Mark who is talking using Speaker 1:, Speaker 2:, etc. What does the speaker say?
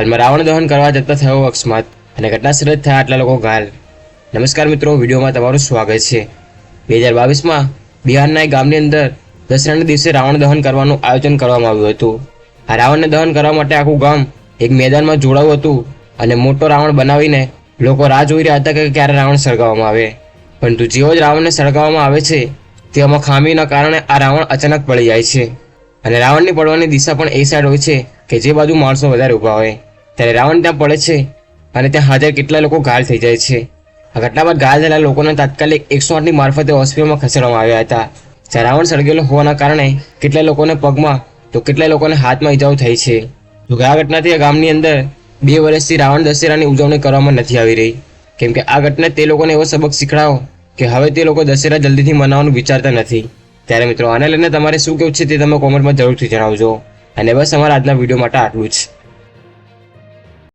Speaker 1: હાલમાં રાવણ દહન કરવા જતા થયો અકસ્માત અને ઘટના સ્થળે જ થયા આટલા લોકો ઘાયલ. નમસ્કાર મિત્રો, વિડીયોમાં તમારું સ્વાગત છે. બે હજાર બાવીસમાં બિહારના એક ગામની અંદર દસરાના દિવસે રાવણ દહન કરવાનું આયોજન કરવામાં આવ્યું હતું. આ રાવણને દહન કરવા માટે આખું ગામ એક મેદાનમાં જોડાયું હતું અને મોટો રાવણ બનાવીને લોકો રાહ જોઈ રહ્યા હતા કે ક્યારે રાવણ સળગાવવામાં આવે. પરંતુ જેવો જ રાવણને સળગાવવામાં આવે છે તેમાં ખામીના કારણે આ રાવણ અચાનક પડી જાય છે. અને રાવણની પડવાની દિશા પણ એ સાઈડ હોય છે કે જે બાજુ માણસો વધારે ઊભા હોય. ત્યારે રાવણ ત્યાં પડે છે અને ત્યાં હાજર કેટલા લોકો ઘાયલ થઈ જાય છે. આ ઘટના બાદ ઘાયલ થયેલા લોકોને તાત્કાલિક એકસો આઠની મારફતે હોસ્પિટલમાં ખસેડવામાં આવ્યા હતા. જ્યાં રાવણ સળગેલો હોવાના કારણે કેટલા લોકોને પગમાં, તો કેટલા લોકોને હાથમાં ઈજાઓ થઈ છે. જોકે આ ઘટનાથી આ ગામની અંદર બે વર્ષથી રાવણ દશેરાની ઉજવણી કરવામાં નથી આવી રહી. કેમ કે આ ઘટના તે લોકોને એવો સબક શીખડાવો કે હવે તે લોકો દશેરા જલ્દીથી મનાવવાનું વિચારતા નથી. ત્યારે મિત્રો આને લઈને તમારે શું કેવું છે તે તમે કોમેન્ટમાં જરૂરથી જણાવજો. અને બસ અમારા આજના વીડિયો માટે આટલું જ.